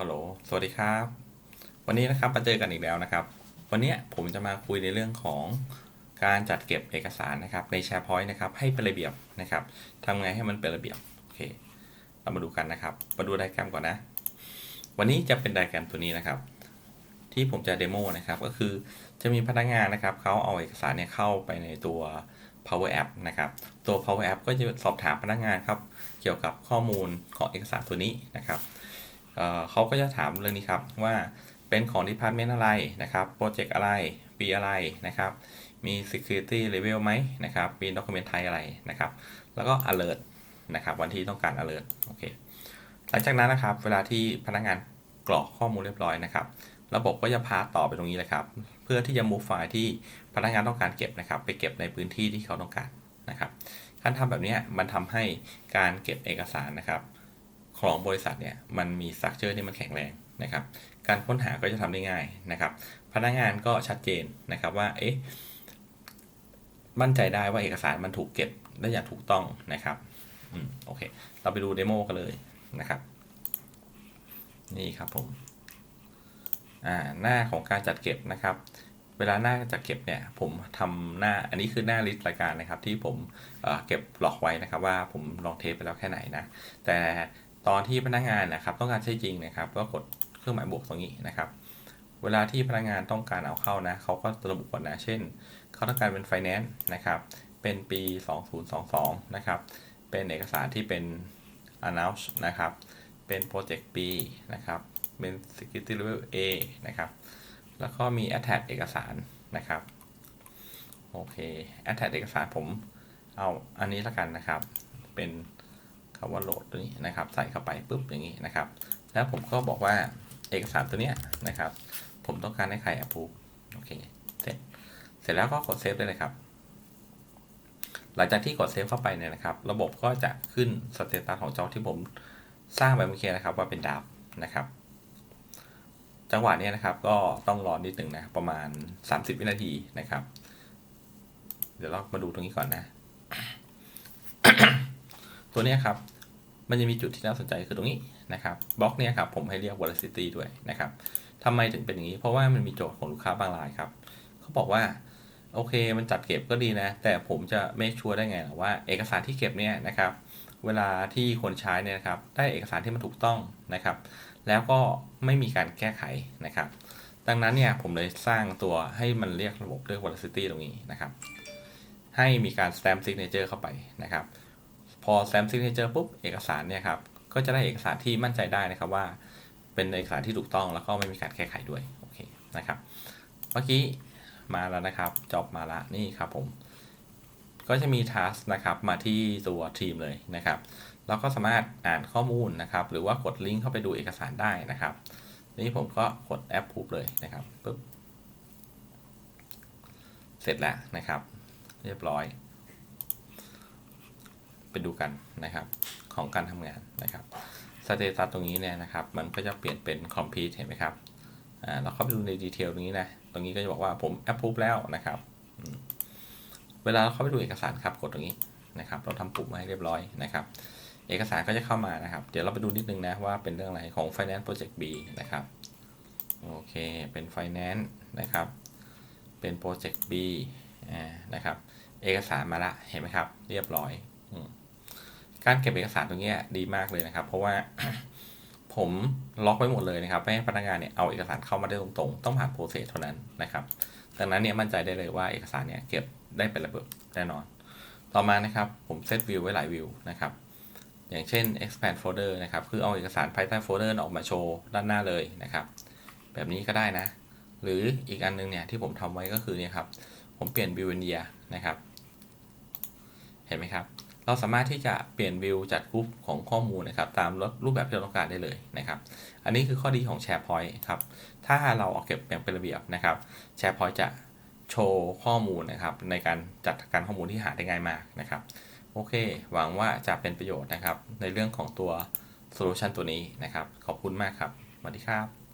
ฮัลโหล สวัสดีครับ วันนี้นะครับมาเจอกันอีกแล้วนะครับ วันนี้ผมจะมาคุยในเรื่องของการจัดเก็บเอกสารนะครับใน SharePoint นะครับให้เป็นระเบียบนะครับทำไงให้มันเป็นระเบียบ โอเค เรามาดูกันนะครับ มาดูไดแกรมก่อนนะ วันนี้จะเป็นไดแกรมตัวนี้นะครับ ที่ผมจะเดโมนะครับ ก็คือจะมีพนักงานนะครับเขาเอาเอกสารเนี่ยเข้าไปในตัว Power App นะครับ ตัว Power App ก็จะสอบถามพนักงานครับ เกี่ยวกับข้อมูลของเอกสารตัวนี้นะครับ เเขาก็จะถามเรื่องนี้ครับว่าเป็นของ department อะไรนะครับโปรเจกต์อะไรปีอะไรนะครับ มี security level ไหมนะครับมี document type อะไรนะครับ แล้วก็ alert นะครับ วันที่ต้องการ alert โอเคหลังจากนั้นนะครับ เวลาที่พนักงานกรอกข้อมูลเรียบร้อยนะครับ ระบบก็จะพาต่อไปตรงนี้เลยครับ เพื่อที่จะ move ไฟล์ที่พนักงานต้องการเก็บนะครับ ไปเก็บในพื้นที่ที่เขาต้องการนะครับการทำแบบนี้มันทำให้การเก็บเอกสารนะครับ ของบริษัทเนี่ยมันมีสตรัคเจอที่มันแข็งแรงนะครับ การค้นหาก็จะทำได้ง่ายนะครับ พนักงานก็ชัดเจนนะครับว่าเอ๊ะมั่นใจได้ว่าเอกสารมันถูกเก็บได้อย่างถูกต้องนะครับอืมโอเค เราไปดูเดโมกันเลยนะครับ นี่ครับผมอ่าหน้าของการจัดเก็บนะครับ เวลาหน้าจัดเก็บเนี่ย ผมทำหน้าอันนี้คือหน้าลิสต์รายการนะครับ ที่ผมเเก็บหลอกไว้นะครับ ว่าผมลองเทสไปแล้วแค่ไหนนะแต่ ตอนที่พนักงานนะครับ ต้องการใช้จริงนะครับ ก็กดเครื่องหมายบวกตรงนี้นะครับ เวลาที่พนักงานต้องการเอาเข้านะเขาก็ระบุก่อนนะเช่นเขาต้องการเป็น finance นะครับ เป็นปี 2022 นะครับ เป็นเอกสารที่เป็น announce นะครับ เป็น project B นะครับ เป็น security level A นะครับ แล้วก็มี attach เอกสารนะครับ โอเค attach เอกสารผมเอาอันนี้ละกันนะครับ เป็น คำว่าโหลดตัวนี้นะครับ ใส่เข้าไปปุ๊บอย่างนี้นะครับ แล้วผมก็บอกว่าเอกสารตัวเนี้ยนะครับ ผมต้องการให้ใคร approve โอเคเสร็จเสร็จแล้วก็กดเซฟได้เลยครับ หลังจากที่กดเซฟเข้าไปเนี่ยนะครับ ระบบก็จะขึ้นสเตตัสของจอที่ผมสร้างไปเมื่อกี้นะครับว่าเป็นดาวนะครับ จังหวะนี้นะครับก็ต้องรอนิดหนึ่งนะประมาณ 30 วินาทีนะครับ เดี๋ยวเรามาดูตรงนี้ก่อนนะ ตัวนี้ครับ มันจะมีจุดที่น่าสนใจคือตรงนี้นะครับบล็อกเนี้ยครับผมให้เรียก velocity ด้วยนะครับทำไมถึงเป็นอย่างนี้ เพราะว่ามันมีโจทย์ของลูกค้าบางรายครับเขาบอกว่าโอเคมันจัดเก็บก็ดีนะ แต่ผมจะ make sure ได้ไงว่า เอกสารที่เก็บเนี่ยนะครับ เวลาที่คนใช้เนี่ยนะครับ ได้เอกสารที่มันถูกต้องนะครับ แล้วก็ไม่มีการแก้ไขนะครับ ดังนั้นเนี่ยผมเลยสร้างตัวให้มันเรียกระบบเรียก velocity ตรงนี้นะครับ ให้มีการ stamp signature เข้าไปนะครับ พอ stamp signature ปุ๊บเอกสารเนี่ยครับก็จะได้เอกสารที่มั่นใจได้นะครับว่า เป็นเอกสารที่ถูกต้องแล้วก็ไม่มีการแก้ไขด้วยโอเคนะครับเมื่อกี้มาแล้วนะครับจอบมาละนี่ครับผม ก็จะมี task นะครับมาที่ตัวทีมเลยนะครับแล้วก็สามารถอ่านข้อมูลนะครับ หรือว่ากดลิงก์เข้าไปดูเอกสารได้นะครับ นี่ผมก็กดแอปพูบเลยนะครับปุ๊บเสร็จแล้วนะครับ เรียบร้อย ไปดูกันนะครับของการทำงานนะครับสเตตัสตรงนี้เนี่ยนะครับ มันก็จะเปลี่ยนเป็น complete เห็นไหมครับอ่าเราเข้าไปดูในดีเทลตรงนี้นะตรงนี้ก็จะบอกว่าผม approve แล้วนะครับเวลาเราเข้าไปดูเอกสารครับกดตรงนี้นะครับ เราทำปุ่มมาให้เรียบร้อยนะครับ เอกสารก็จะเข้ามานะครับ เดี๋ยวเราไปดูนิดนึงนะว่าเป็นเรื่องอะไรของ finance project B นะครับโอเคเป็น finance นะครับเป็น project B อ่านะครับ เอกสารมาละเห็นไหมครับ เรียบร้อย การเก็บเอกสารตรงนี้ดีมากเลยนะครับ เพราะว่าผมล็อกไว้หมดเลยนะครับ ไม่ให้พนักงานเนี่ยเอาเอกสารเข้ามาได้ตรงๆ ต้องผ่านโปรเซสเท่านั้นนะครับ ดังนั้นเนี่ยมั่นใจได้เลยว่าเอกสารเนี่ยเก็บได้เป็นระเบิดแน่นอน ต่อมานะครับผมเซตวิวไว้หลายวิวนะครับ อย่างเช่น expand folder นะครับ คือเอาเอกสารภายใต้โฟลเดอร์ออกมาโชว์ด้านหน้าเลยนะครับ แบบนี้ก็ได้นะ หรืออีกอันนึงเนี่ยที่ผมทำไว้ก็คือเนี่ยครับ ผมเปลี่ยนวิวเนียนะครับ เห็นไหมครับ เราสามารถที่จะเปลี่ยนวิวจัดกรุ๊ปของข้อมูลนะครับตามรูปแบบที่เราต้องการได้เลยนะครับ อันนี้คือข้อดีของ SharePoint ครับ ถ้าเราเอาเก็บเป็นระเบียบนะครับ SharePoint จะโชว์ข้อมูลนะครับในการจัดการข้อมูลที่หาได้ง่ายมากนะครับ โอเค หวังว่าจะเป็นประโยชน์นะครับในเรื่องของตัวโซลูชันตัวนี้นะครับ ขอบคุณมากครับ สวัสดีครับ